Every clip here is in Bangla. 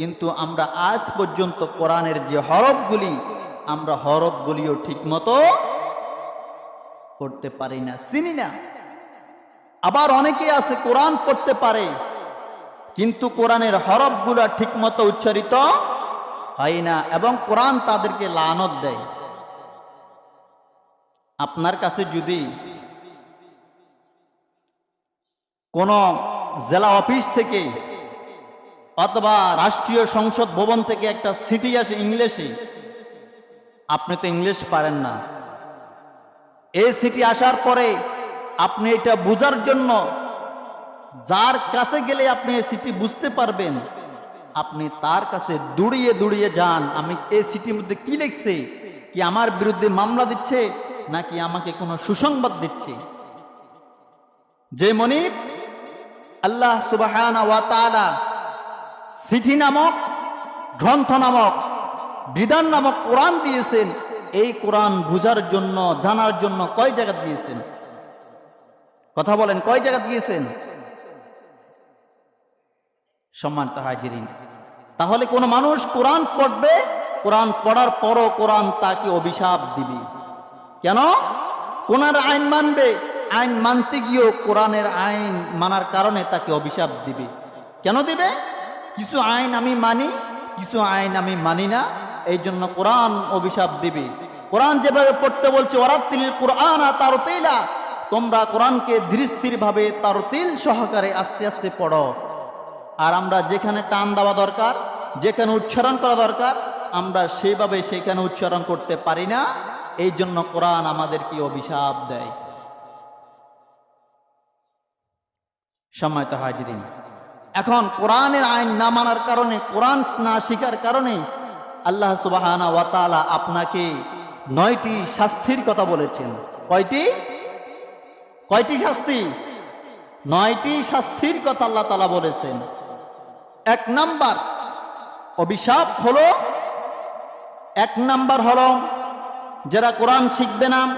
কিন্তু আমরা আজ পর্যন্ত কোরআনের যে হরফগুলি, আমরা হরফগুলিও ঠিকমতো পড়তে পারি না। চিনি না? আবার অনেকে আছে কোরআন পড়তে পারে, কিন্তু কোরআনের হরফগুলো ঠিকমতো উচ্চারিত হয় না এবং কোরআন তাদেরকে লানত দেয়। আপনার কাছে যদি কোনো জেলা অফিস থেকে অথবা রাষ্ট্রীয় সংসদ ভবন থেকে একটা সিটি আসে ইংলিশে। আপনি তো ইংলিশ পারেন না। এই সিটি আসার পরে আপনি এটা বোঝার জন্য যার কাছে গেলে আপনি এই সিটি বুঝতে পারবেন, আপনি তার কাছে দুড়িয়ে দুড়িয়ে যান, আমি এই সিটির মধ্যে কি লিখছে? কি আমার বিরুদ্ধে মামলা দিচ্ছে, নাকি আমাকে কোনো সুসংবাদ দিচ্ছে? যে মনিব, আল্লাহ সুবাহানা সিটি নামক, গ্রন্থ নামক, বিধান নামক কোরআন দিয়েছেন। এই কোরআন বুঝার জন্য, জানার জন্য কয় জায়গা দিয়েছেন? কথা বলেন, কয় জায়গা দিয়েছেন? সম্মানিত হাজিরিন, তাহলে কোন মানুষ কোরআন পড়বে, কোরআন পড়ার পরও কোরআন তাকে অভিশাপ দিবে। কেন? কোরআনের আইন মানবে, আইন মানতে গিয়েও কোরআনের আইন মানার কারণে তাকে অভিশাপ দিবে। কেন দিবে? কিছু আইন আমি মানি, কিছু আইন আমি মানি না এই জন্য কোরআন অভিশাপ দিবে। কোরআন যেভাবে পড়তে বলছে ওরাত্তিল কোরআন তার তেলা তোমরা কোরআনকে ধীরস্থির ভাবে তার তিল সহকারে আস্তে আস্তে পড়ো। আর আমরা যেখানে টান দেওয়া দরকার, যেখানে উচ্চারণ করা দরকার, আমরা সেভাবে সেখানে উচ্চারণ করতে পারি না এই জন্য কোরআন আমাদেরকে অভিশাপ দেয়। সম্মানিত হাজিরিন এখন কোরআনের আইন না মানার কারণে, কোরআন না শিকার কারণে আল্লাহ সুবাহানা ওয়াতালা আপনাকে নয়টি শাস্তির কথা বলেছেন। কয়টি? কয়টি শাস্তি? নয়টি শাস্তির কথা আল্লাহ তালা বলেছেন। এক নাম্বার অভিশাপ হলো, এক নাম্বার হলো যারা কোরআন শিখবে না,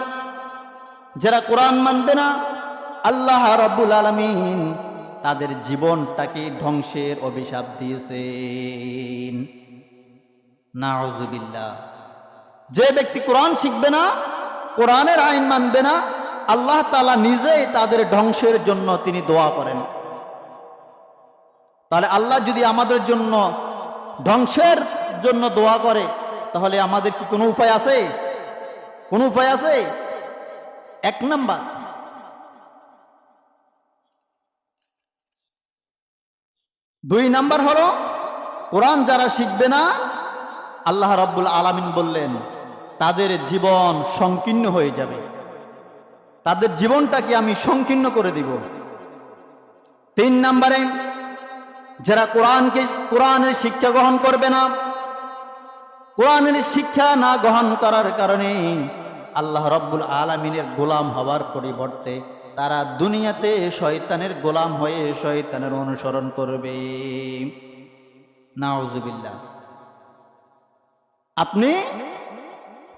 যারা কোরআন মানবে না, আল্লাহ রব্বুল আলমিন তাদের জীবনটাকে ধ্বংসের অভিশাপ দিয়েছেন। নাউজুবিল্লাহ যে ব্যক্তি কোরআন শিখবে না, কোরআনের আইন মানবে না, আল্লাহ তালা নিজেই তাদের ধ্বংসের জন্য তিনি দোয়া করেন। তাহলে আল্লাহ যদি আমাদের জন্য ধ্বংসের জন্য দোয়া করে, তাহলে আমাদের কি কোনো উপায় আছে? কোনো উপায় আছে? এক নাম্বার। দুই নাম্বার হলো, কোরআন যারা শিখবে না, আল্লাহ রব্বুল আলামিন বললেন, তাদের জীবন সংকীর্ণ হয়ে যাবে। তাদের জীবনটাকে আমি সংকীর্ণ করে দিব। তিন নাম্বারে, যারা কোরআনকে, কোরআনের শিক্ষা গ্রহণ করবে না, কোরআনের শিক্ষা না গ্রহণ করার কারণে আল্লাহ রব্বুল আলমিনের গোলাম হওয়ার পরিবর্তে তারা দুনিয়াতে শয়তানের গোলাম হয়ে শয়তানের অনুসরণ করবে। নাউজুবিল্লাহ। আপনি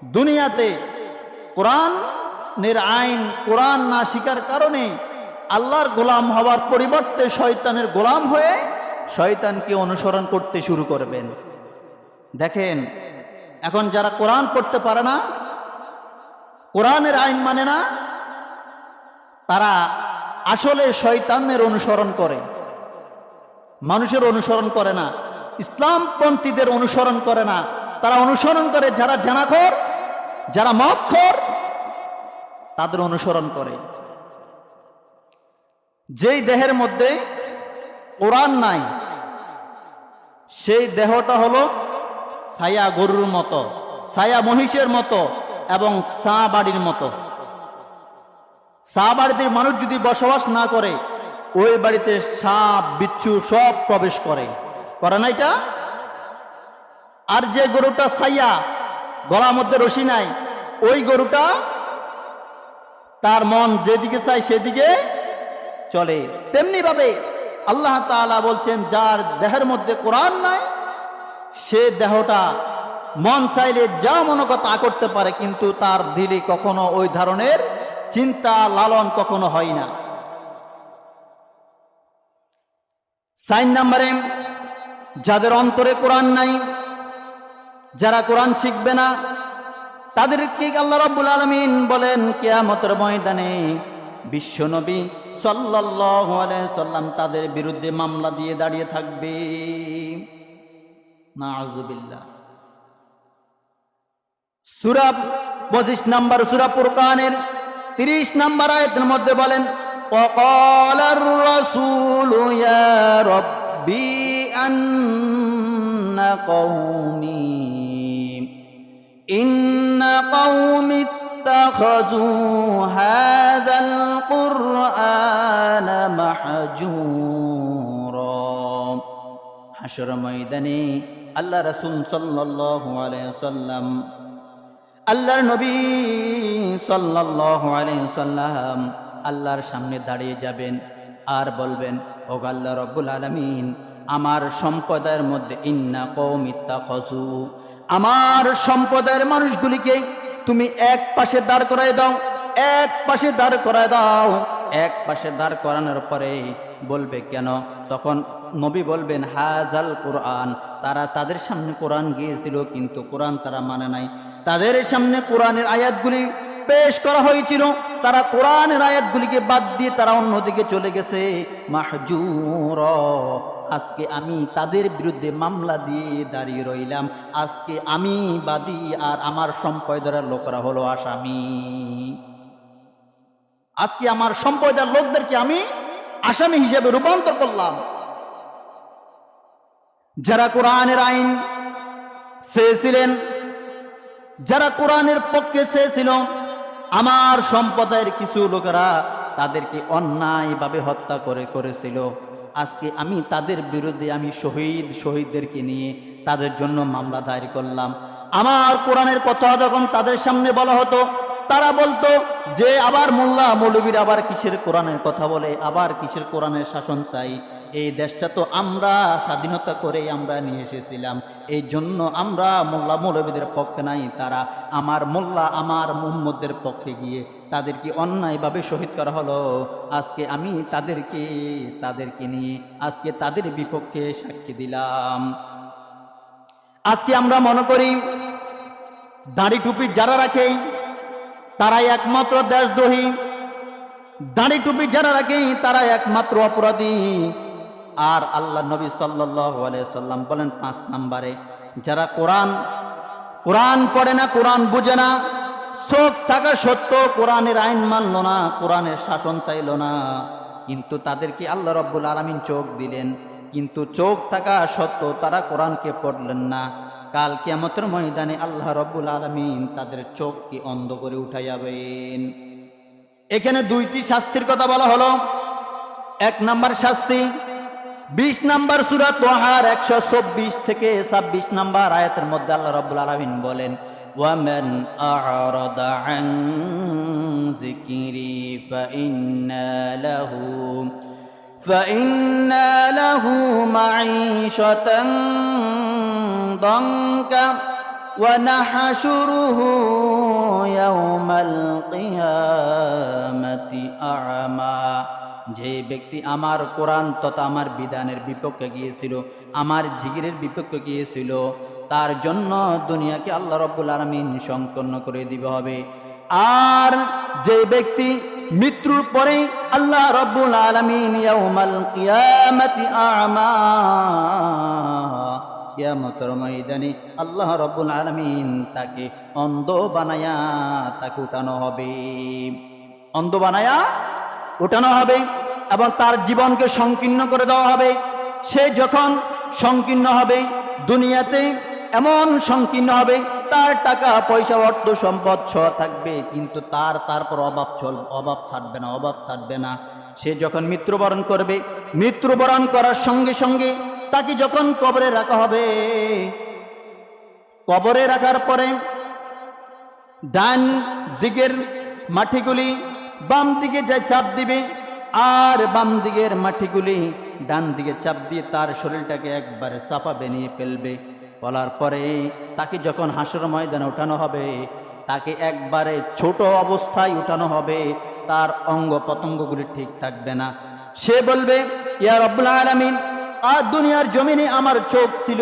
দুনিয়াতে কোরআনের আইন, কোরআন না শিকার কারণে আল্লাহর গোলাম হওয়ার পরিবর্তে শয়তানের গোলাম হয়ে শয়তানকে অনুসরণ করতে শুরু করবেন। দেখেন, এখন যারা কোরআন পড়তে পারে না, কোরআনের আইন মানে না তারা আসলে শয়তানের অনুসরণ করে। মানুষের অনুসরণ করে না, ইসলামপন্থীদের অনুসরণ করে না। তারা অনুসরণ করে যারা জানাখর, যারা মক্ষর তাদের অনুসরণ করে। যেই দেহের মধ্যে কোরআন নাই, সেই দেহটা হলো ছায়া গরুর মতো, ছায়া মহিষের মতো এবং সা বাড়ির মতো। সা বাড়িতে মানুষ যদি বসবাস না করে, ওই বাড়িতে সাপ বিচ্ছু সব প্রবেশ করে। করে না এটা? আর যে গরুটা ছাইয়া গলার মধ্যে রশি নাই, ওই গরুটা তার মন যেদিকে চায় সেদিকে চলে। তেমনি ভাবে আল্লাহ তাআলা বলছেন, যার দেহের মধ্যে কোরআন নাই, সে দেহটা মন চাইলে যা মনে তা করতে পারে, কিন্তু তার দিলে কখনো ওই ধরনের চিন্তা লালন কখনো হয় না। সাইন নাম্বারে, যাদের অন্তরে কোরআন নাই, যারা কোরআন শিখবে না, তাদেরকে আল্লাহ রাব্বুল আলামিন বলেন, কিয়ামতের ময়দানে বিশ্বনবী সাল্লাল্লাহু আলাইহি সাল্লাম তাদের বিরুদ্ধে মামলা দিয়ে দাঁড়িয়ে থাকবে। নাউজুবিল্লাহ। সূরা 25 নম্বর সূরা ফুরকানের 30 নম্বর আয়াতের মধ্যে বলেন وقال الرسول يا ربي أن قومي إن قوم اتخذوا هذا القرآن محجورا হাসর ময়দানে আল্লাহ রসুল সাল্লাল্লাহু আলাইহি সাল্লাম আল্লাহর নবী সাল্লাল্লাহু আলাইহি সাল্লাম আল্লাহর সামনে দাঁড়িয়ে যাবেন আর বলবেন ও আল্লাহ রব্বুল আলামিন, আমার সম্প্রদায়ের মধ্যে ইন্না কৌমিত্তা খসু আমার সম্প্রদায়ের মানুষগুলিকে তুমি এক পাশে দাঁড় করাই দাও, এক পাশে দাঁড় করায় দাও। এক পাশে দাঁড় করানোর পরে বলবে, কেন? তখন নবী বলবেন হাজাল কোরআন, তারা তাদের সামনে কোরআন গিয়েছিল, কিন্তু কোরআন তারা মানে নাই। তাদের সামনে কোরআনের আয়াতগুলি পেশ করা হয়েছিল। তারা কোরআনের আয়াতগুলিকে বাদ দিয়ে তারা অন্যদিকে চলে গেছে। মাহজুর, আজকে আমি তাদের বিরুদ্ধে মামলা দিয়ে দাঁড়িয়ে রইলাম। আজকে আমি বাদী আর আমার সম্প্রদায়ের লোকরা হলো আসামি। আজকে আমার সম্প্রদায়ের লোকদেরকে আমি আসামি হিসেবে রূপান্তর করলাম। যারা কোরআনের আইন চেয়েছিলেন যারা কোরআনের পক্ষে চেয়েছিল, আমার সম্প্রদায়ের কিছু লোকেরা তাদেরকে অন্যায়ভাবে হত্যা করে করেছিল। আজকে আমি তাদের বিরুদ্ধে আমি শহীদ শহীদদেরকে নিয়ে তাদের জন্য মামলা দায়ের করলাম। আমার কোরআনের কথা যখন তাদের সামনে বলা হতো, তারা বলতো যে, আবার মোল্লা মৌলবীর আবার কিসের কোরআনের কথা বলে? আবার কিসের কোরআনের শাসন চাই? এই দেশটা তো আমরা স্বাধীনতা করে আমরা নিয়ে এসেছিলাম। এই জন্য আমরা মোল্লা মৌলবীদের পক্ষে নাই, তারা আমার মোল্লা, আমার মোহাম্মদের পক্ষে গিয়ে তাদেরকে অন্যায়ভাবে শহীদ করা হলো। আজকে আমি তাদেরকে তাদেরকে নিয়ে আজকে তাদের বিপক্ষে সাক্ষী দিলাম। আজকে আমরা মনে করি, দাড়ি টুপি যারা রাখে, তারাই একমাত্র দেশদ্রোহী। দাড়ি টুপি যারা রাখে তারা একমাত্র অপরাধী। আর আল্লাহ নবী আলাইহি সাল্লাম বলেন পাঁচ নম্বরে, যারা কোরআন কোরআন পড়ে না, কোরআন বুঝে না, চোখ থাকা সত্য কোরআনের আইন মানল না, কোরআনের শাসন চাইল না, কিন্তু তাদেরকে আল্লাহ রব্বুল আলমিন চোখ দিলেন? কিন্তু চোখ থাকা সত্ত্বেও তারা কোরআনকে পড়লেন না। কাল কিয়ামতের ময়দানে আল্লাহ রব্বুল আলমিন তাদের চোখকে অন্ধ করে উঠাইয়াবেন এখানে দুইটি শাস্তির কথা বলা হলো। এক নাম্বার শাস্তি বিশ নাম্বার সুরাত ওয়াহার একশো চব্বিশ থেকে ছাব্বিশ নাম্বার আয়াতের মধ্যে আল্লাহ রব্বুল আলমিন বলেন ومن أعرض عن ذكري فإن له فإن له معيشة ضنكا ونحشره যে ব্যক্তি আমার কোরআন তথা আমার বিধানের বিপক্ষে গিয়েছিল, আমার জিগিরের বিপক্ষে গিয়েছিল, তার জন্য দুনিয়াকে আল্লাহ রব্বুল আলমিন সংকন্ন করে দিবে হবে। আর যে ব্যক্তি মৃত্যুর পরে আল্লাহ রব্বুল আলমিন কিয়ামতের ময়দানে আল্লাহ রব্বুল আলমিন তাকে অন্ধ বানায়া তাকে উঠানো হবে। অন্ধ বানায়া উঠানো হবে এবং তার জীবনকে সংকীর্ণ করে দেওয়া হবে। সে যখন সংকীর্ণ হবে, দুনিয়াতে এমন সংকীর্ণ হবে, তার টাকা, পয়সা, অর্থ, সম্পদ ছ থাকবে, কিন্তু তার তারপর অভাব চল, অভাব ছাড়বে না, অভাব ছাড়বে না। সে যখন মৃত্যুবরণ করবে, মৃত্যুবরণ করার সঙ্গে সঙ্গে তাকে যখন কবরে রাখা হবে, কবরে রাখার পরে ডান দিকের মাটিগুলি বাম দিকে যায় চাপ দিবে, আর বাম দিকের মাটিগুলি ডান দিকে চাপ দিয়ে তার শরীরটাকে একবারে চাপা বেনিয়ে ফেলবে। বলার পরে তাকে যখন হাসর ময়দানে উঠানো হবে, তাকে একবারে ছোট অবস্থায় উঠানো হবে, তার অঙ্গ প্রত্যঙ্গগুলি ঠিক থাকবে না। সে বলবে, ইয়া রব্বুল আলামিন, আর দুনিয়ার জমিনে আমার চোখ ছিল,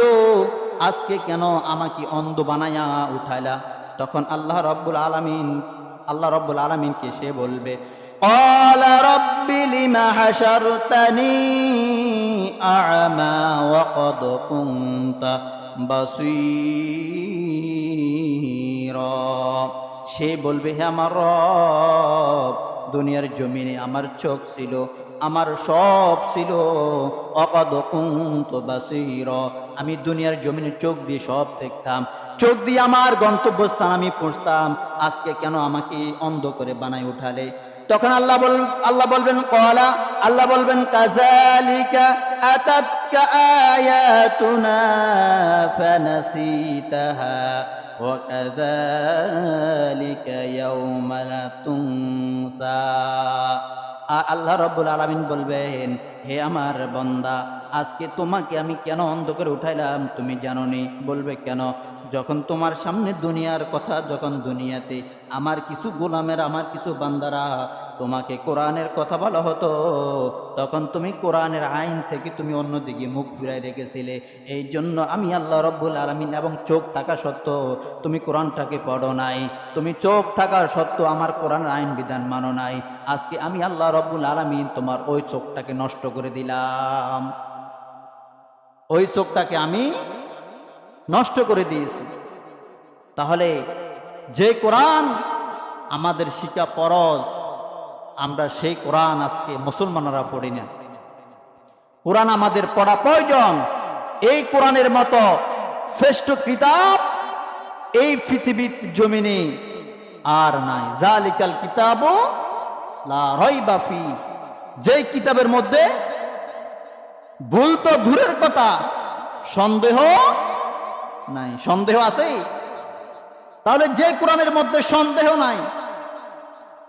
আজকে কেন আমাকে অন্ধ বানায়া উঠাইলা? তখন আল্লাহ রব্বুল আলামিন আল্লাহ রব্বুল আলামিনকে সে বলবে قال رب لم حشرتني أعمى وقد كنت بصيرا সে বলবে হে আমার রব দুনিয়ার জমিনে আমার চোখ ছিল আমার সব ছিল অকদ কুন্ত বাসির আমি দুনিয়ার জমিনে চোখ দিয়ে সব দেখতাম চোখ দিয়ে আমার গন্তব্যস্থান আমি পৌঁছতাম আজকে কেন আমাকে অন্ধ করে বানাই উঠালে তখন আল্লাহ বল আল্লাহ বলবেন কলা আল্লাহ বলবেন কাজালিকা আতাতকা আয়াতুনা ফানাসিতাহা وكذلك يوم تنسى আর আল্লাহ রব্বুল আলমিন বলবেন, হে আমার বন্দা, আজকে তোমাকে আমি কেন অন্ধ করে উঠাইলাম? তুমি জানো নি বলবে, কেন? যখন তোমার সামনে দুনিয়ার কথা, যখন দুনিয়াতে আমার কিছু গোলামের, আমার কিছু বান্দারা তোমাকে কোরআনের কথা বলা হতো। তখন তুমি কোরআনের আইন থেকে তুমি অন্যদিকে মুখ ফিরাই রেখেছিলে। এই জন্য আমি আল্লাহ রব্বুল আলমিন এবং চোখ থাকা সত্ত্বেও তুমি কোরআনটাকে পড়ো নাই। তুমি চোখ থাকা সত্ত্বেও আমার কোরআনের আইন বিধান মানো নাই। আজকে আমি আল্লাহ রব্বুল আলমিন তোমার ওই চোখটাকে নষ্ট করে দিলাম। ওই চোখটাকে আমি নষ্ট করে দিয়েছি। তাহলে যে কোরআন আমাদের শিকা পরজ আমরা সেই কোরআন আজকে মুসলমানরা পড়ি না। কোরআন আমাদের পড়া প্রয়োজন। এই কোরআনের মতো শ্রেষ্ঠ কিতাব এই পৃথিবীর জমিনে আর নাই। জালিকাল কিতাব যেই কিতাবের মধ্যে ভুল তো দূরের কথা, সন্দেহ নাই। সন্দেহ আছে তাহলে যে কোরআনের মধ্যে সন্দেহ নাই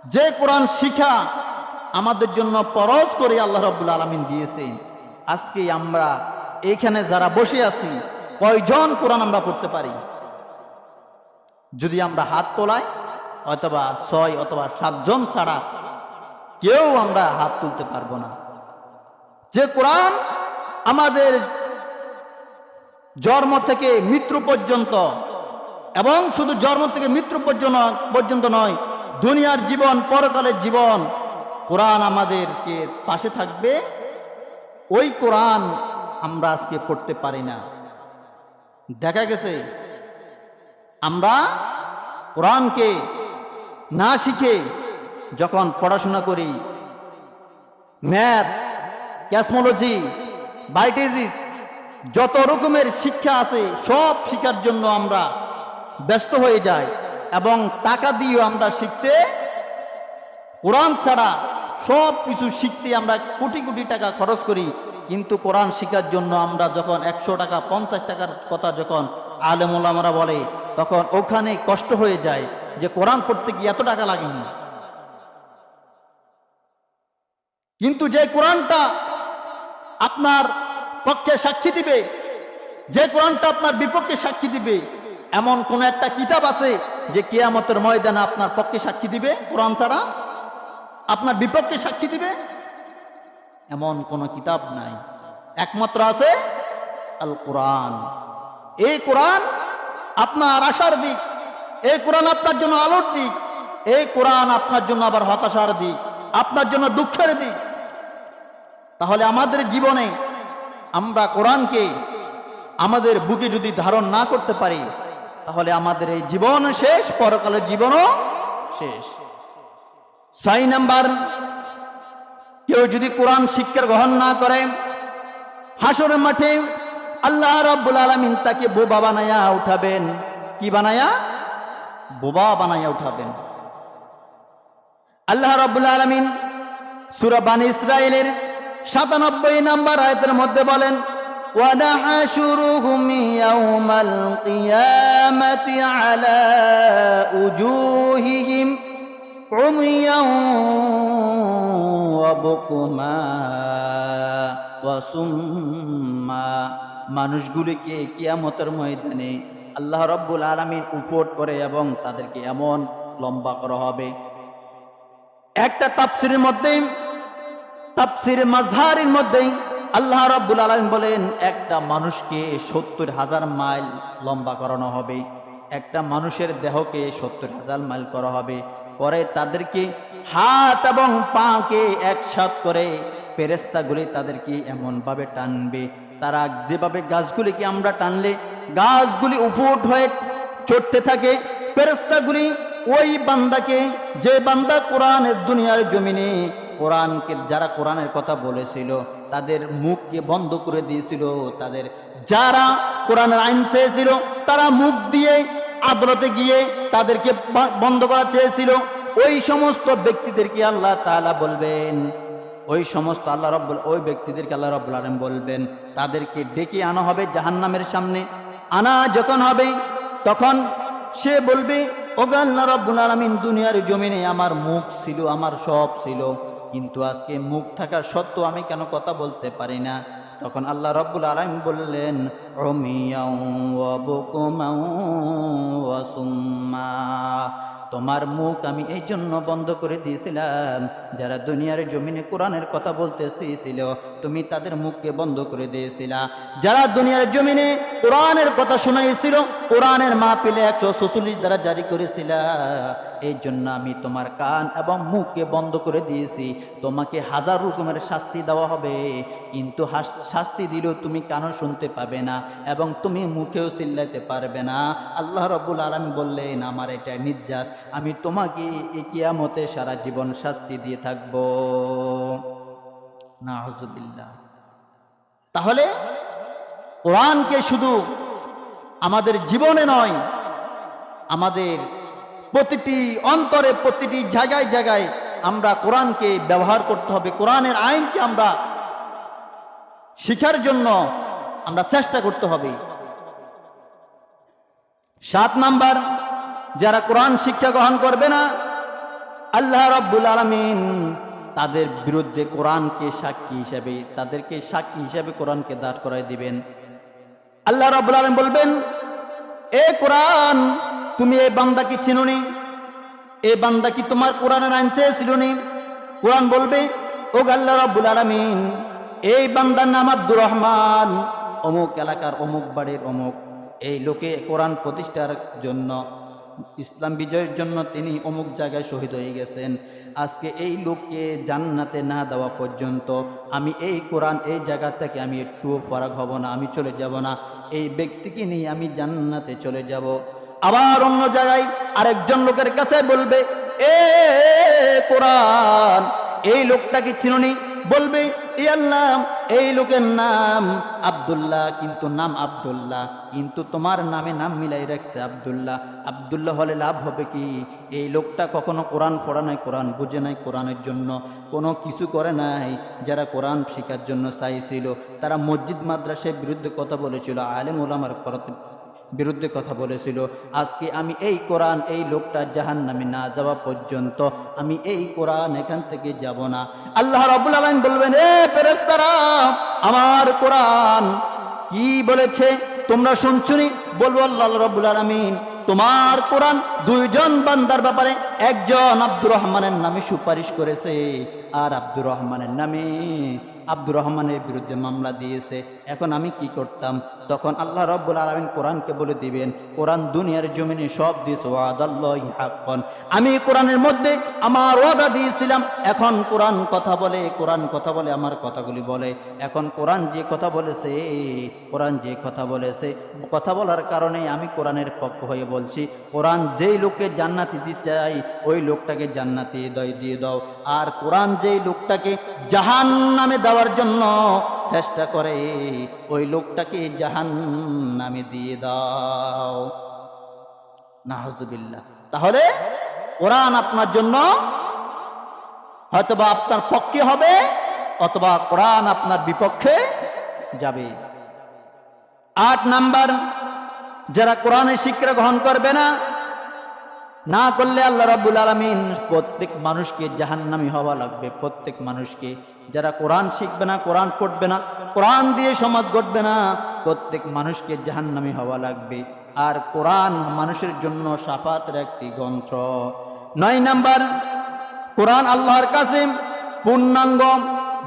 যে কোরআন শিখা আমাদের জন্য পরজ করে আল্লাহ রব্বুল আলমিন দিয়েছেন। আজকে আমরা এইখানে যারা বসে আছি, কয়জন কোরআন আমরা পড়তে পারি? যদি আমরা হাত তোলাই, অথবা ছয় অথবা সাতজন ছাড়া কেউ আমরা হাত তুলতে পারব না। যে কোরআন আমাদের জন্ম থেকে মৃত্যু পর্যন্ত, এবং শুধু জন্ম থেকে মৃত্যু পর্যন্ত পর্যন্ত নয় দুনিয়ার জীবন, পরকালের জীবন, কোরআন আমাদেরকে পাশে থাকবে। ওই কোরআন আমরা আজকে পড়তে পারি না। দেখা গেছে, আমরা কোরআনকে না শিখে যখন পড়াশোনা করি, ম্যাথ, ক্যাসমোলজি বাইটেজিস যত রকমের শিক্ষা আছে, সব শিক্ষার জন্য আমরা ব্যস্ত হয়ে যাই। এবং টাকা দিয়েও আমরা শিখতে, কোরআন ছাড়া সব কিছু শিখতে আমরা কোটি কোটি টাকা খরচ করি। কিন্তু কোরআন শেখার জন্য আমরা যখন একশো টাকা, পঞ্চাশ টাকার কথা যখন আলেমুলামরা বলে, তখন ওখানে কষ্ট হয়ে যায় যে কোরআন পড়তে গিয়ে এত টাকা লাগেনি। কিন্তু যে কোরআনটা আপনার পক্ষে সাক্ষী দিবে, যে কোরআনটা আপনার বিপক্ষে সাক্ষী দিবে এমন কোন একটা কিতাব আছে যে কেয়ামতের ময়দানে আপনার পক্ষে সাক্ষী দিবে, কোরআন ছাড়া? আপনার বিপক্ষে সাক্ষী দিবে? এমন কোন কিতাব নাই। একমাত্র আছে আল কোরআন এই কোরআন আপনার আশার দিক, এই কোরআন আপনার জন্য আলোর দিক, এই কোরআন আপনার জন্য আবার হতাশার দিক, আপনার জন্য দুঃখের দিক। তাহলে আমাদের জীবনে আমরা কোরআনকে আমাদের বুকে যদি ধারণ না করতে পারি তাহলে আমাদের এই জীবন শেষ, পরকালের জীবনও শেষ। ছয় নাম্বার, কেউ যদি কোরআন শিক্ষার গ্রহণ না করে হাসরের মাঠে আল্লাহ রব্বুল আলমিন তাকে বোবা বানায়া উঠাবেন। কি বানায়া? বোবা বানায়া উঠাবেন। আল্লাহ রব্বুল আলমিন সুরাবান ইসরায়েলের সাতানব্বই নাম্বার আয়তের মধ্যে বলেন ونحشرهم يوم القيامة على وجوههم عميا وبكما وصما মানুষগুলিকে কিয়ামতের ময়দানে আল্লাহ রব্বুল আলমিন উফোট করে এবং তাদেরকে এমন লম্বা করা হবে একটা তাপসিরের মধ্যে তাপসির মাজহারের মধ্যে আল্লাহ রাব্বুল আলামিন বলেন, একটা মানুষকে সত্তর হাজার মাইল লম্বা করানো হবে, একটা মানুষের দেহকে সত্তর হাজার মাইল করা হবে করে তাদেরকে হাত এবং পাকে একসাথ করে পেরেস্তাগুলি তাদেরকে এমনভাবে টানবে। তারা যেভাবে গাছগুলিকে আমরা টানলে গাছগুলি উফুট হয়ে চড়তে থাকে পেরেস্তাগুলি ওই বান্দাকে, যে বান্দা কোরআনের দুনিয়ার জমিনে, কোরআনকে, যারা কোরআনের কথা বলেছিল তাদের মুখকে বন্ধ করে দিয়েছিল, তাদের যারা কোরআনের আইন চেয়েছিল, তারা মুখ দিয়ে আদালতে গিয়ে তাদেরকে বন্ধ করা চেয়েছিল। ওই সমস্ত ব্যক্তিদেরকে আল্লাহ তাআলা বলবেন, ওই সমস্ত আল্লাহ রব্বুল, ওই ব্যক্তিদেরকে আল্লাহ রব্বুল আলম বলবেন, তাদেরকে ডেকে আনা হবে জাহান্নামের সামনে। আনা যখন হবে, তখন সে বলবে, ওগা আল্লাহ রব্বুল আলমিন, দুনিয়ার জমিনে আমার মুখ ছিল, আমার সব ছিল। কিন্তু আজকে মুখ থাকা সত্ত্বেও আমি কেন কথা বলতে পারি না? তখন আল্লাহ রব্বুল আলম বললেন অমিয়াও তোমার মুখ আমি এই জন্য বন্ধ করে দিয়েছিলাম। যারা দুনিয়ার জমিনে কোরআনের কথা বলতে চেয়েছিল তুমি তাদের মুখকে বন্ধ করে দিয়েছিলা। যারা দুনিয়ার জমিনে কোরআনের কথা শোনাইছিল, কোরআনের মা পেলে একশো ছচল্লিশ দ্বারা জারি করেছিল। এই জন্য আমি তোমার কান এবং মুখকে বন্ধ করে দিয়েছি। তোমাকে হাজার রকমের শাস্তি দেওয়া হবে, কিন্তু শাস্তি দিলেও তুমি কানও শুনতে পাবে না এবং তুমি মুখেও চিল্লাতে পারবে না। আল্লাহ রব্বুল আলম বললেন, আমার এটা নির্যাস। আমি তোমাকে কিয়ামতে সারা জীবন শাস্তি দিয়ে থাকব। না তাহলে কোরআনকে শুধু আমাদের জীবনে নয়, আমাদের প্রতিটি অন্তরে, প্রতিটি জায়গায় জায়গায় আমরা কোরআনকে ব্যবহার করতে হবে, কোরআনের আইনকে আমরা শিখার জন্য আমরা চেষ্টা করতে হবে। সাত নাম্বার যারা কোরআন শিক্ষা গ্রহণ করবে না, আল্লাহ রব্বুল আলমিন তাদের বিরুদ্ধে কোরআনকে সাক্ষী হিসাবে, তাদেরকে সাক্ষী হিসাবে কোরআনকে দাঁড় করাই দিবেন। আল্লাহ রব্বুল আলম বলবেন, এ কোরআন, তুমি এই বান্দাকে চিনুনি এই বান্দা কি তোমার কোরআনের আইন চেয়েছিল কোরআন বলবে ও আল্লাহ রব্বুল আলমিন, এই বান্দার নাম আব্দুর রহমান, অমুক এলাকার অমুক বাড়ির অমুক, এই লোকে কোরআন প্রতিষ্ঠার জন্য ইসলাম বিজয়ের জন্য তিনি অমুক জায়গায় শহীদ হয়ে গেছেন। আজকে এই লোককে জান্নাতে না দেওয়া পর্যন্ত আমি এই কোরআন, এই জায়গা থেকে আমি একটুও ফরাক হব না, আমি চলে যাব না। এই ব্যক্তিকে নিয়ে আমি জান্নাতে চলে যাব। আবার অন্য জায়গায় আরেকজন লোকের কাছে বলবে, এ কোরআন, এই লোকটাকে চিনুনি? বলবে এ আল্লাহ এই লোকের নাম আব্দুল্লাহ, কিন্তু নাম আব্দুল্লাহ, কিন্তু তোমার নামে নাম মিলাই রাখছে আব্দুল্লাহ। আব্দুল্লাহ হলে লাভ হবে কি? এই লোকটা কখনো কোরআন পড়া নাই, কোরআন বুঝে নাই কোরআনের জন্য। কোনো কিছু করে নাই, যারা কোরআন শেখার জন্য চাইছিল। তারা মসজিদ মাদ্রাসার বিরুদ্ধে কথা বলেছিল। আলেম ওলামার বিরুদ্ধে কথা বলেছিল, আজকে আমি এই কোরআন, এই লোকটা জাহান নামে না যাওয়া পর্যন্ত আমি এই কোরআন এখান থেকে যাব না। আল্লাহ রাব্বুল আলামিন বলবেন, এ আমার কোরআন কি বলেছে তোমরা শুনছুনি? বলব, আল্লাহ রাব্বুল আলামিন, তোমার কোরআন দুইজন বান্দার ব্যাপারে একজন আব্দুর রহমানের নামে সুপারিশ করেছে, আর আব্দুর রহমানের নামে আব্দুর রহমানের বিরুদ্ধে মামলা দিয়েছে। এখন আমি কি করতাম? তখন আল্লাহ রব্বুল আলমিন কোরআনকে বলে দিবেন, কোরআন দুনিয়ার জমিনে সব দিয়েছে, ওয়াদাল্লাহি হাক্কান। আমি কোরআনের মধ্যে আমার ওয়াদা দিয়েছিলাম, এখন কোরআন কথা বলে, কোরআন কথা বলে আমার কথাগুলি বলে। এখন কোরআন যে কথা বলেছে, কোরআন যে কথা বলেছে, কথা বলার কারণে আমি কোরআনের পক্ষ হয়ে বলছি, কোরআন যেই লোককে জান্নাতি দিতে চাই, ওই লোকটাকে জান্নাতি দয় দিয়ে দাও। আর কোরআন যেই লোকটাকে জাহান নামে দেওয়ার জন্য চেষ্টা করে, ওই লোকটাকে জাহান নামে দিয়ে দাও। নাহজুবিল্লাহ তাহলে কোরআন আপনার জন্য হয়তোবা আপনার পক্ষে হবে, অথবা কোরআন আপনার বিপক্ষে যাবে। আট নাম্বার, যারা কোরআনের শিক্ষা গ্রহণ করবে না না করলে আল্লাহ রাব্বুল আলমিন প্রত্যেক মানুষকে জাহান্নামি হওয়া লাগবে। প্রত্যেক মানুষকে। যারা কোরআন শিখবে না, কোরআন পড়বে না, কোরআন দিয়ে সমাজ গড়বে না, প্রত্যেক মানুষকে জাহান্নামি হওয়া লাগবে। আর কোরআন মানুষের জন্য সাফাতের একটি গ্রন্থ। নয় নাম্বার, কোরআন আল্লাহর কাছে পূর্ণাঙ্গ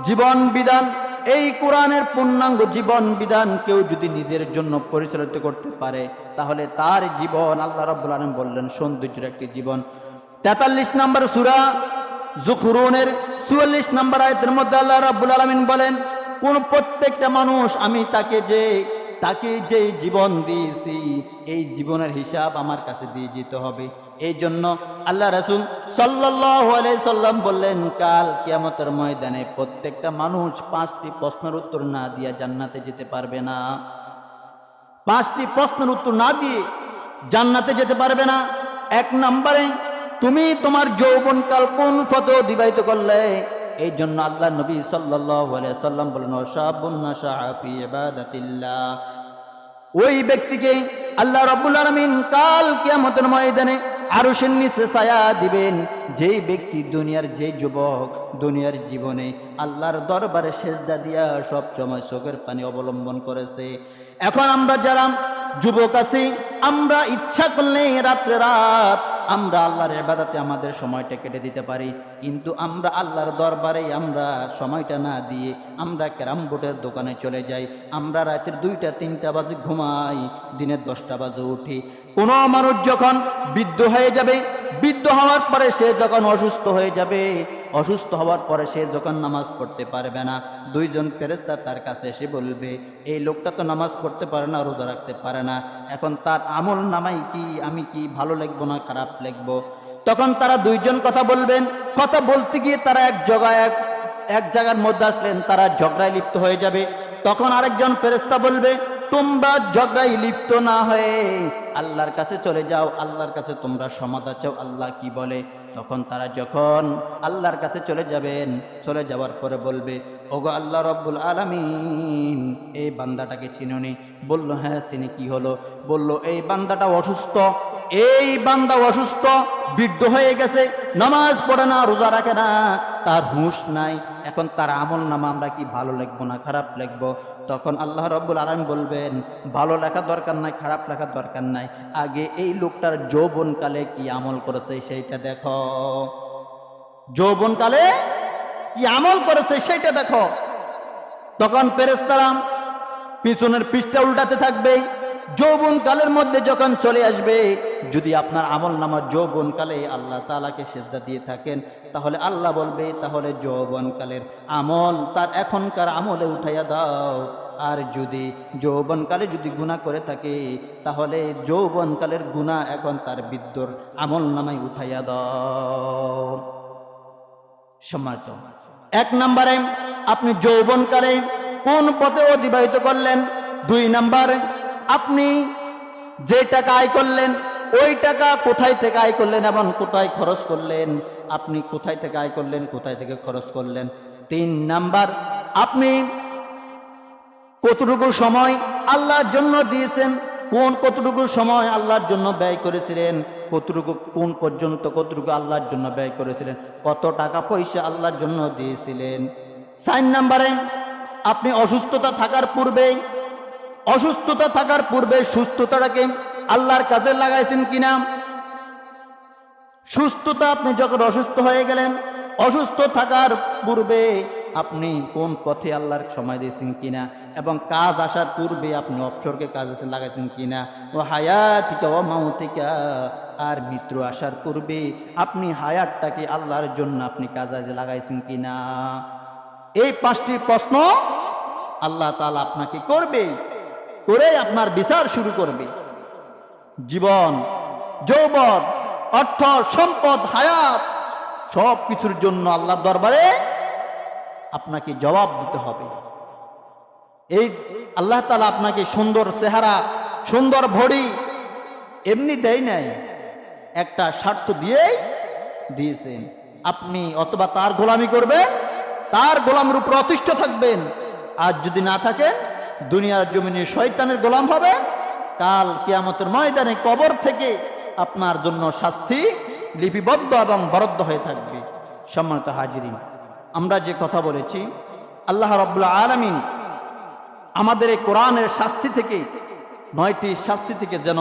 জীবন বিধান। এই কোরআনের পূর্ণাঙ্গ জীবন বিধান কেউ যদি নিজের জন্য পরিচালিত করতে পারে, তাহলে তার জীবন আল্লাহ রব্বুল আলম বললেন সৌন্দর্যের একটি জীবন। তেতাল্লিশ নম্বর সুরা জুখরুনের চুয়াল্লিশ নম্বর আয়তের মধ্যে আল্লাহ রব্বুল আলমিন বলেন, কোন প্রত্যেকটা মানুষ, আমি তাকে যে তাকে যে জীবন দিয়েছি, এই জীবনের হিসাব আমার কাছে দিয়ে যেতে হবে। এই জন্য আল্লাহ রাসুল সাল্লাহ সাল্লাম বললেন, কাল কিয়ামতের ময়দানে প্রত্যেকটা মানুষ পাঁচটি প্রশ্নের উত্তর না দিয়া জান্নাতে যেতে পারবে না। পাঁচটি প্রশ্নের উত্তর না দিয়ে জান্নাতে যেতে পারবে না। এক নম্বরে, তুমি তোমার যৌবনকাল কোন ফত অতিবাহিত করলে? এই জন্য আল্লাহ নবী সাল্লাম বলেন ওই ব্যক্তিকে আল্লাহ রব্বুল আলমিন কাল কিয়ামতের ময়দানে আরও নিচে ছায়া দিবেন। যেই ব্যক্তি দুনিয়ার যে যুবক দুনিয়ার জীবনে আল্লাহর দরবারে সেজদা দিয়া সব সময় চোখের পানি অবলম্বন করেছে। এখন আমরা যারা যুবক আছি, আমরা ইচ্ছা করলে রাত্রে রাত আমরা আল্লাহর এবাদাতে আমাদের সময়টা কেটে দিতে পারি। কিন্তু আমরা আল্লাহর দরবারে আমরা সময়টা না দিয়ে আমরা ক্যারাম বোর্ডের দোকানে চলে যাই। আমরা রাতের দুইটা, তিনটা বাজে ঘুমাই, দিনের দশটা বাজে উঠি। কোনো মানুষ যখন বৃদ্ধ হয়ে যাবে, বৃদ্ধ হওয়ার পরে সে যখন অসুস্থ হয়ে যাবে অসুস্থ হওয়ার পরে সে যখন নামাজ পড়তে পারবে না, দুইজন ফেরেস্তা তার কাছে এসে বলবে, এই লোকটা তো নামাজ পড়তে পারে না, রোজা রাখতে পারে না, এখন তার আমল নামাই কি, আমি কি ভালো লিখব না খারাপ লিখব তখন তারা দুইজন কথা বলবেন। কথা বলতে গিয়ে তারা এক জায়গায়, এক এক জায়গার মধ্যে আসলেন, তারা ঝগড়ায় লিপ্ত হয়ে যাবে। তখন আরেকজন ফেরেস্তা বলবে তোমরা ঝগড়াই লিপ্ত না হয়ে আল্লাহর কাছে চলে যাও, আল্লাহর কাছে তোমরা সমাধা চাও, আল্লাহ কি বলে? তখন তারা যখন আল্লাহর কাছে চলে যাবেন, চলে যাওয়ার পরে বলবে, ওগো আল্লাহ রব্বুল আলামিন, এই বান্দাটাকে চিনুনি। বলল হ্যাঁ চিনি, কি হলো? বলল, এই বান্দাটা অসুস্থ, এই বান্দা অসুস্থ, বৃদ্ধ হয়ে গেছে, নামাজ পড়ে না, রোজা রাখে না। তার হুঁশ নাই। এখন তার আমল নামা আমরা কি ভালো লিখব না খারাপ লিখব? তখন আল্লাহ রব্বুল আলম বলবেন, ভালো লেখা দরকার নাই, খারাপ লেখা দরকার নাই। আগে এই লোকটার যৌবনকালে কি আমল করেছে সেইটা দেখো। যৌবনকালে কি আমল করেছে সেইটা দেখো। তখন পেরেস্তারাম পিছনের পৃষ্ঠা উল্টাতে থাকবে যৌবন কালের মধ্যে যখন চলে আসবে, যদি আপনার আমল নামা যৌবন কালে আল্লাহ তালাকে সেজদা দিয়ে থাকেন, তাহলে আল্লাহ বলবে, তাহলে যৌবন কালের আমল তার এখনকার আমলে উঠাইয়া দাও। আর যদি যৌবনকালে যদি গুণা করে থাকে, তাহলে যৌবনকালের গুণা এখন তার বিদ্যুর আমল নামায় উঠাইয়া দাও। সম্মানিত। এক নম্বরে, আপনি যৌবনকালে কোন পথে অতিবাহিত করলেন? দুই নাম্বার আপনি যে টাকা আয় করলেন, ওই টাকা কোথায় থেকে আয় করলেন এবং কোথায় খরচ করলেন? আপনি কোথায় থেকে আয় করলেন, কোথায় থেকে খরচ করলেন? তিন নাম্বার, আপনি কতটুকু সময় আল্লাহর জন্য দিয়েছেন? কোন কতটুকু সময় আল্লাহর জন্য ব্যয় করেছিলেন? কতটুকু, কোন পর্যন্ত কতটুকু আল্লাহর জন্য ব্যয় করেছিলেন? কত টাকা পয়সা আল্লাহর জন্য দিয়েছিলেন? সাইন নাম্বারে, আপনি অসুস্থতা থাকার পূর্বে অসুস্থতা থাকার পূর্বে সুস্থতাটাকে আল্লাহর কাজে লাগাইছেন কিনা? সুস্থতা, আপনি যখন অসুস্থ হয়ে গেলেন, অসুস্থ থাকার পূর্বে আপনি কোন পথে আল্লাহর সময় দিয়েছেন কিনা? এবং কাজ আসার পূর্বে আপনি অবসরকে কাজ আছে লাগাইছেন কিনা? ও হায়াতিকা, ও মাউতিকা, আর মিত্র আসার পূর্বে আপনি হায়াতটাকে আল্লাহর জন্য আপনি কাজ আজে লাগাইছেন কিনা? এই পাঁচটি প্রশ্ন আল্লাহ তালা আপনাকে করবে করে আপনার বিচার শুরু করবে। জীবন, যৌবন, অর্থ, সম্পদ, হায়াত, সব কিছুর জন্য আল্লাহর দরবারে আপনাকে জবাব দিতে হবে। এই আল্লাহ তালা আপনাকে সুন্দর চেহারা, সুন্দর ভড়ি এমনি দেয় নাই, একটা স্বার্থ দিয়েই দিয়েছেন। আপনি অথবা তার গোলামি করবেন, তার গোলামের উপর অতিষ্ঠ থাকবেন। আর যদি না থাকেন দুনিয়ার জমিনে শয়তানের গোলাম হবে। কাল কিয়ামতের ময়দানে কবর থেকে আপনার জন্য শাস্তি লিপিবদ্ধ এবং বরাদ্দ হয়ে থাকবে। সম্মানিত হাজিরিন, আমরা যে কথা বলেছি, আল্লাহ রব্লা আলমিন আমাদের এই কোরআনের শাস্তি থেকে, নয়টি শাস্তি থেকে যেন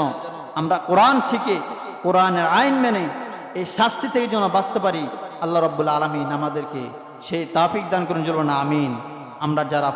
আমরা কোরআন শিখে, কোরআনের আইন মেনে এই শাস্তি থেকে যেন বাঁচতে পারি, আল্লাহ রব্বুল আলমিন আমাদেরকে সেই তাফিক দান করেন চলুন আমিন। আমরা যারা